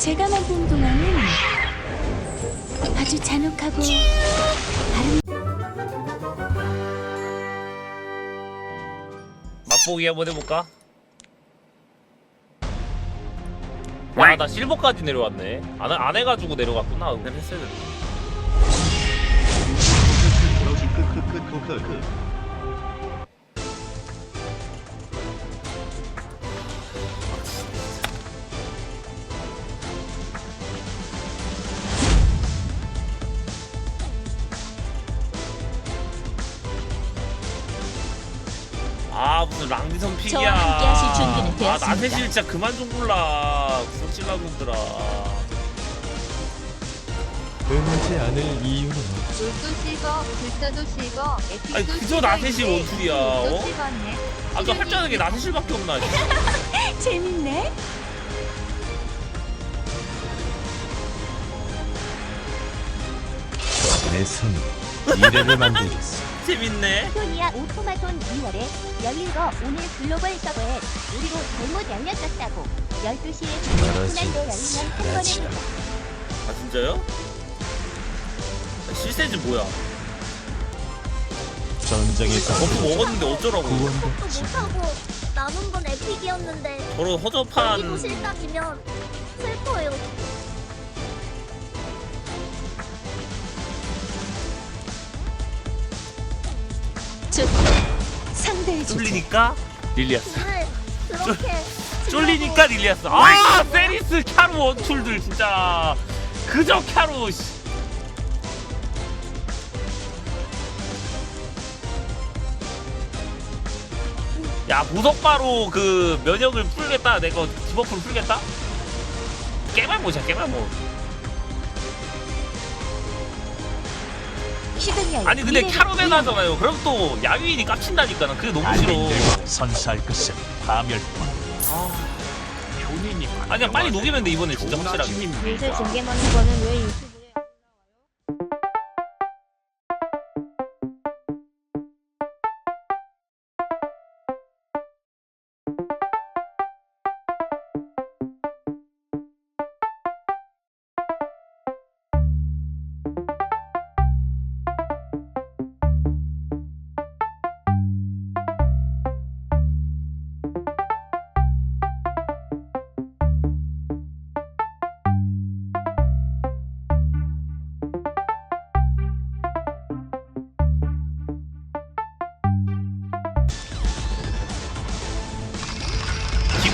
제가 만든 동화는 아주 잔혹하고 맛보기 한번 해볼까? 야, 나 실버까지 내려왔네. 안, 안 해가지고 내려갔구나. 그냥 했어야 돼. 크크크크크크크크 아, 무슨 랑디선 픽이야. 저와 함께 하실 준비는 아, 되었습니다. 나세실 진짜 그만 좀 골라. 구석질라 놈들아. 변하지 않을 이유는 롤도 실버, 불사도 실버, 에픽도 아니, 그저 실버인데 나셋이 원툴이야, 어? 실버네. 아까 할 줄 아는 게 나세실밖에 없나. 재밌네. 내 손이 미래를 만들겠어. 재밌네. 소니아 오토마톤 2월에 열린 거 오늘 글로벌 서버에 우리로 잘못 열렸었다고 12시에 말하지 그날도 열리면 한 번에 말하지. 아, 진짜요? 아, 실세지 뭐야? 전쟁에서 버프 먹었는데 어쩌라고. 구원도 못하고 남은 건 에픽이었는데 저런 허접한. 실감이면 슬퍼요 좋다. 상대의 주제. 쫄리니까 릴리아스. 네 그렇게 쫄리니까 릴리아스. 아, 세리스 캬루 원툴들 진짜. 그저 캬루. 씨. 야 보석바로 그 면역을 풀겠다 내가 디버프를 풀겠다 깨말못이야 깨말못 시드니아의 아니 근데 캐로맨 하잖아요. 그럼 또 야유인이 깝친다니까 난 그게 너무 싫어. 선사할 것은 파멸뿐. 아니야 빨리 녹이면 돼 이번에 진짜 확실하게. 요새 징계 먹는 거는 왜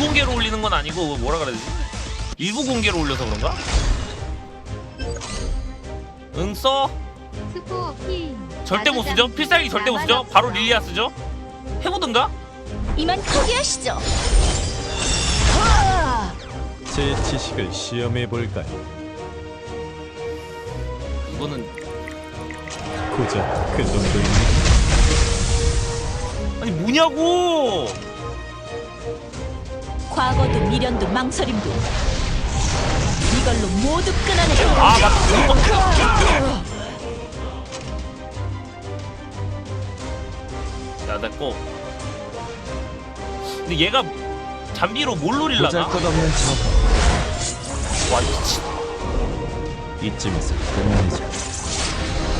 비공개로 올리는 건 아니고 뭐라 그래야 되지 일부 공개로 올려서 그런가? 응 써? 절대 못 쓰죠? 필살기 절대 못 쓰죠? 바로 릴리아 쓰죠? 해보든가? 이만 포기하시죠. 제 지식을 시험해 볼까요? 이거는 고작 그 정도입니다. 아니 뭐냐고 과거도 미련도 망설임도 이걸로 모두 끊어내고 아 맞다 야 됐고 근데 얘가 잠비로 뭘 노릴라나? 보잘것없는 와 미친 이쯤에서 끝내자.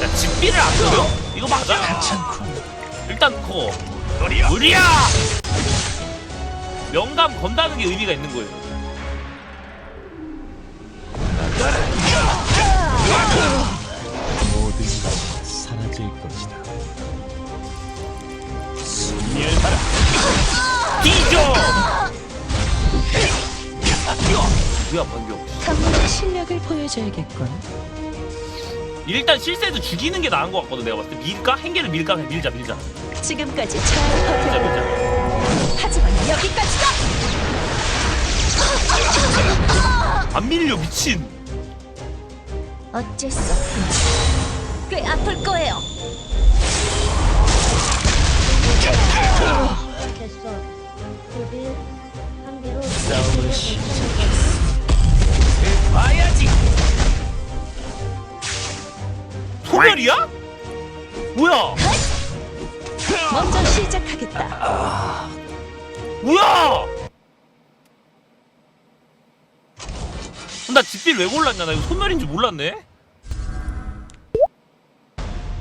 야 집비를 안 노려? 이거 맞아? 일단 그거 무리야 명감 건다는 게 의미가 있는 거예요 모든 것이 사라질 것이다. 순멸하라. 뒤져 뭐야 반격 강물의 실력을 보여줘야겠군. 일단 실세도 죽이는 게 나은 것 같거든 내가 봤을 때 밀까? 행계를 밀까? 그냥 밀자 밀자 지금까지 잘 밀자 버텨. 밀자 하지만 여기까지다. 안 밀려 미친 어쩔 수 없군. 꽤 아플 거예요. 됐어 우리 한 개로 싸움을 시작. 봐야지 소멸이야? 뭐야 먼저 시작하겠다. 뭐야 나 집필 왜 골랐냐? 나 이거 소멸인지 몰랐네.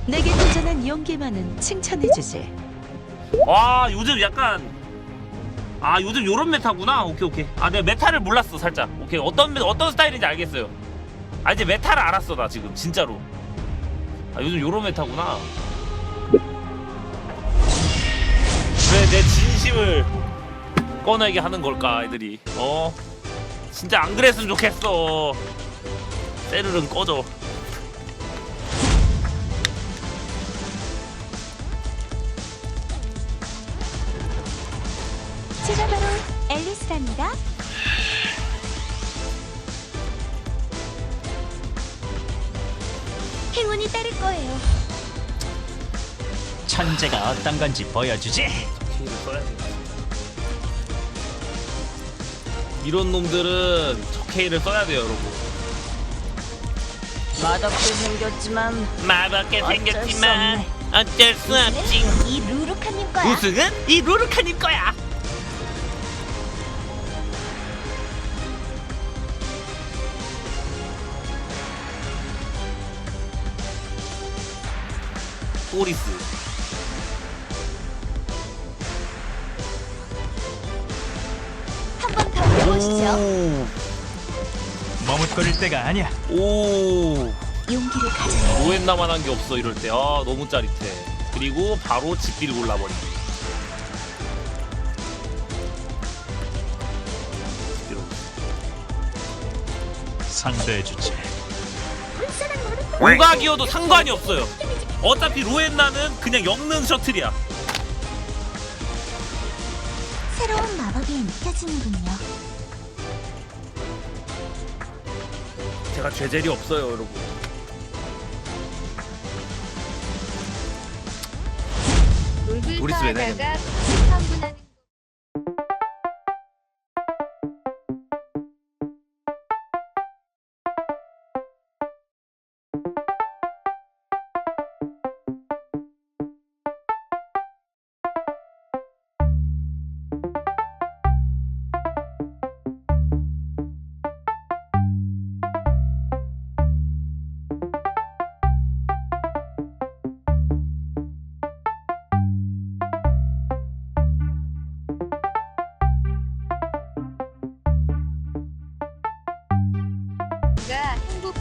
내게 도전한 용기만은 칭찬해주지. 와 요즘 약간 아 요즘 요런 메타구나. 오케이 오케이. 아 내가 메타를 몰랐어 살짝. 오케이 어떤 메- 어떤 스타일인지 알겠어요. 아 이제 메타를 알았어 나 지금 진짜로. 아 요즘 요런 메타구나. 왜 내 진심을 꺼내게 하는 걸까 애들이? 어? 진짜 안 그랬으면 좋겠어. 세르른 꺼져. 제가 바로 앨리스랍니다. 행운이 따를 거예요. 천재가 어떤 건지 보여주지. K를 써야 돼. 이런 놈들은 저 K를 써야 돼요, 여러분. 맛없게 생겼지만 어쩔 생겼지만 수 어쩔 수 없지. 이 루루카님 거야. 우승은 이 루루카님 거야. 또리스. 해보시죠. 머뭇거릴 때가 아니야. 오. 용기를 가져야 로엔나만 한 게 없어 이럴 때. 아 너무 짜릿해. 그리고 바로 집비를 골라버리기. 집비로. 상대해 주지. 오각이어도 상관이 없어요. 어차피 로엔나는 그냥 엮는 셔틀이야. 새로운 마법이 느껴지는군요. 제가 죄젤이 없어요, 여러분. 우리 집에 하다가 한분하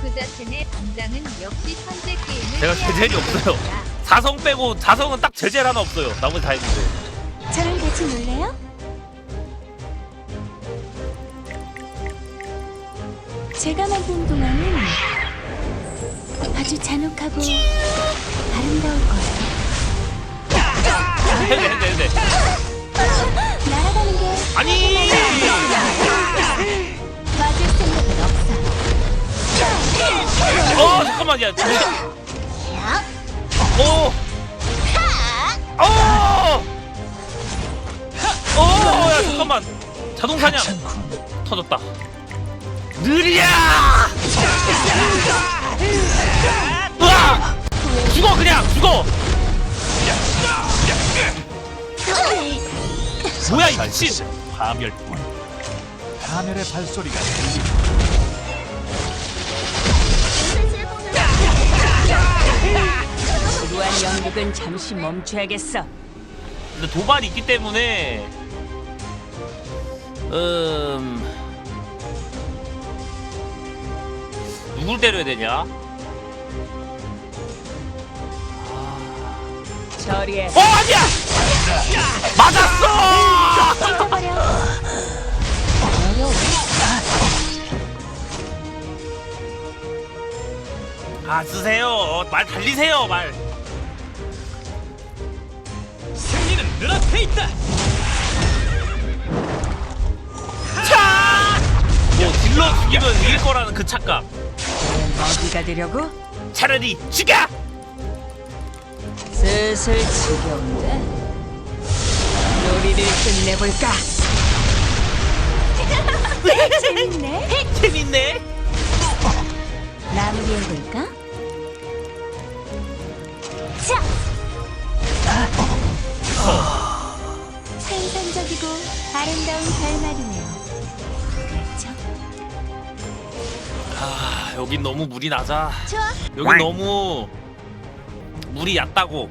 그 자체의 당장은 역시 천재 게임을 제가 하는 없어요. 자성 빼고 자성은 딱 제젤 하나 없어요. 나머지 다 있는데. 저랑 같이 놀래요? 제가 만든 동화는 아주 잔혹하고 아름다울 거예요. 했네, 했네, 했네. 날아가는 게 아니! 어, 잠깐만, 야. 오! 어! 어, 야, 잠깐만. 자동 사냥 터졌다. 느리야! 으아! 죽어, 그냥, 죽어! 뭐야, 이 미친! 파멸뿐. 파멸의 발소리가 지루한 연극은 잠시 멈춰야겠어. 근데 도발이 있기 때문에 음 누굴 때려야 되냐? 처리해. 어 아니야! 맞았어! 아 쓰세요 말 달리세요 말 승리는 눈앞에 있다. 차! 뭐 딜러 죽이면 이길 거라는 그 착각 어디가 되려고? 차라리 죽여! 슬슬 지겨운데. 놀이를 끝내볼까? 재밌네. 재밌네 마무리 해볼까? 자! 상상적이고 아름다운 결말이네요. 그렇죠? 여긴 너무 물이 낮아 좋아. 여긴 너무 물이 얕다고